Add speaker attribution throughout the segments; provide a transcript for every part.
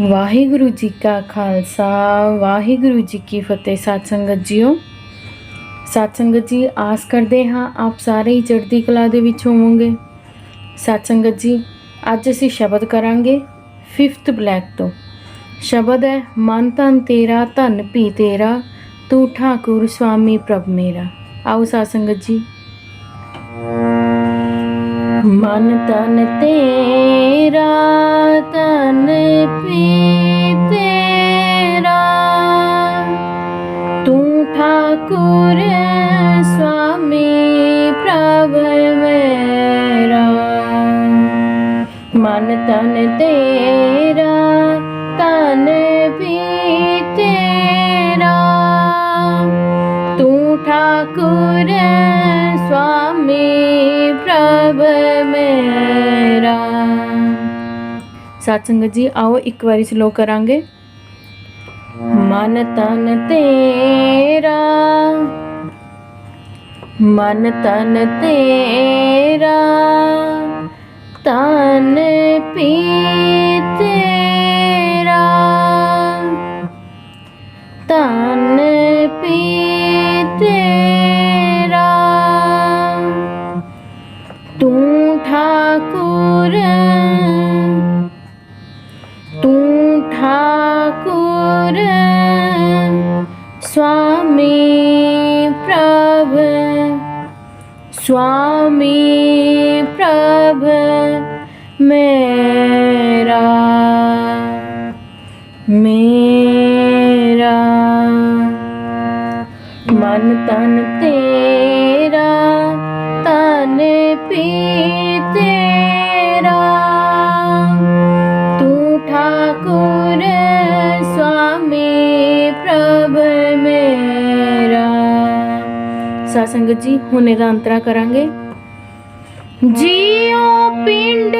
Speaker 1: ਵਾਹਿਗੁਰੂ ਜੀ ਕਾ ਖਾਲਸਾ, ਵਾਹਿਗੁਰੂ ਜੀ ਕੀ ਫਤਿਹ। ਸਾਧ ਸੰਗਤ ਜੀਓ, ਸਾਧ ਸੰਗਤ ਜੀ, ਆਸ ਕਰਦੇ ਹਾਂ ਆਪ ਸਾਰੇ ਹੀ ਚੜ੍ਹਦੀ ਕਲਾ ਦੇ ਵਿੱਚ ਹੋਵੋਗੇ। ਸਾਧ ਸੰਗਤ ਜੀ, ਅੱਜ ਅਸੀਂ ਸ਼ਬਦ ਕਰਾਂਗੇ 5th ਬਲੈਕ ਤੋਂ। ਸ਼ਬਦ ਹੈ, ਮਨ ਤਨ ਤੇਰਾ, ਧਨ ਪੀ ਤੇਰਾ, ਤੂੰ ਠਾਕੁਰ ਸੁਆਮੀ ਪ੍ਰਭ ਮੇਰਾ। ਆਓ ਸਾਧ ਸੰਗਤ ਜੀ। ਮਨ ਤਨ ਤੇਰਾ ਤਨ ਪੀ ਤੇਰਾ। ਤੂੰ ਠਾਕੁਰ ਸੁਆਮੀ ਪ੍ਰਭ ਮੇਰਾ। ਮਨ ਤਨ ਤੇਰਾ ਤਨ ਪੀ ਸਾਧ ਸੰਗਤ ਜੀ ਆਓ ਇੱਕ ਵਾਰੀ ਸਲੋ ਕਰਾਂਗੇ ਮਨ ਤਨ ਤੇਰਾ ਮਨ ਤਨ ਤੇਰਾ ਤਨ ਪੀ ਤੇਰਾ ਤਨ ਪੀ ਤੇਰਾ ਸੁਆਮੀ ਪ੍ਰਭ ਸੁਆਮੀ ਪ੍ਰਭ ਮੇਰਾ ਮੇਰਾ ਮਨ ਤਨ ਤੇਰਾ ਤਨ ਪੀ ਸਾਧ ਸੰਗਤ ਜੀ, ਹੁਣ ਇਹਦਾ ਅੰਤਰਾ ਕਰਾਂਗੇ। ਜੀਓ ਪਿੰਡ,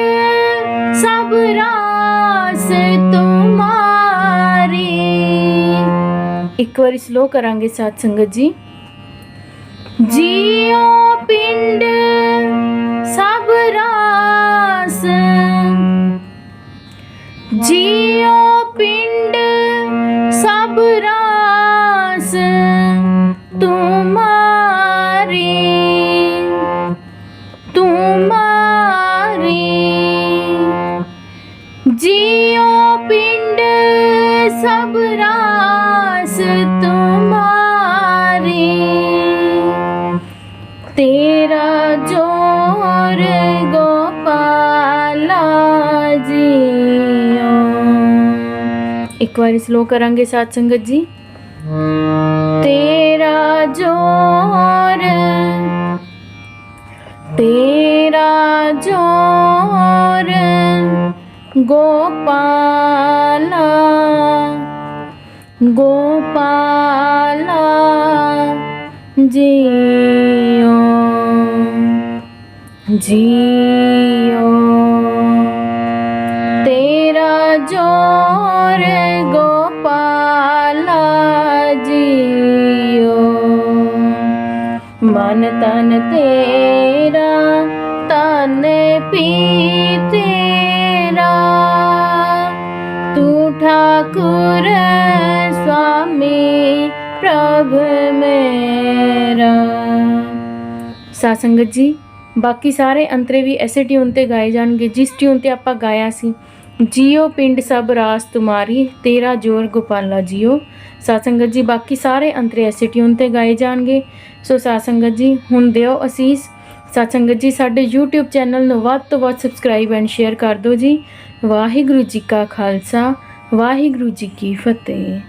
Speaker 1: ਸਭ ਰਾਸ ਤੁਮਾਰੀ। ਇੱਕ ਵਾਰੀ ਸਲੋ ਕਰਾਂਗੇ ਸਾਧ ਸੰਗਤ ਜੀ। ਜੀਓ ਪਿੰਡ, ਸਭ ਰਾਸ। ਜੀਓ ਸਭ ਰਾਸ ਤੁਮਾਰੀ। ਤੇਰਾ ਜੋਰ ਗੋਪਾਲਾ ਜੀਓ। ਇੱਕ ਵਾਰੀ ਸਲੋ ਕਰਾਂਗੇ ਸਾਧ ਸੰਗਤ ਜੀ। ਤੇਰਾ ਜੋਰ ਗੋਪਾਲਾ ਗੋਪਾਲਾ ਜੀਓ ਜੀਓ ਤੇਰਾ ਜੋਰ ਗੋਪਾਲਾ ਜੀਓ ਮਨ ਤਨ ਤੇਰਾ ਤਨ ਪੀ ਤੇਰਾ ਤੂੰ ਠਾਕੁਰ ਸੁਆਮੀ ਪ੍ਰਭ ਮੇਰਾ। ਸਾਧ ਸੰਗਤ ਜੀ, ਬਾਕੀ ਸਾਰੇ ਅੰਤਰੇ ਵੀ ਐਸੇ ਟਿਊਨ ਤੇ ਗਾਏ ਜਾਣਗੇ ਜਿਸ ਟਿਊਨ ਤੇ ਆਪਾਂ ਗਾਇਆ ਸੀ, ਜੀਓ ਪਿੰਡ ਸਭ ਰਾਸ ਤੁਮਾਰੀ, ਤੇਰਾ ਜੋਰ ਗੋਪਾਲਾ ਜੀਓ। ਸਾਧ ਜੀ, ਬਾਕੀ ਸਾਰੇ ਅੰਤਰੇ ਐਸੇ ਟਿਊਨ ਤੇ ਗਾਏ ਜਾਣਗੇ। ਸੋ ਸਾਧ ਸੰਗਤ ਜੀ, ਹੁਣ ਦਿਓ ਅਸੀਸ ਸਾਧ ਸੰਗਤ ਜੀ, ਸਾਡੇ YouTube ਚੈਨਲ ਨੂੰ ਵੱਧ ਤੋਂ ਵੱਧ ਸਬਸਕ੍ਰਾਈਬ ਐਂਡ ਸ਼ੇਅਰ ਕਰ ਦਿਓ ਜੀ। ਵਾਹਿਗੁਰੂ ਜੀ ਕਾ ਖਾਲਸਾ, ਵਾਹਿਗੁਰੂ ਜੀ ਕੀ ਫਤਿਹ।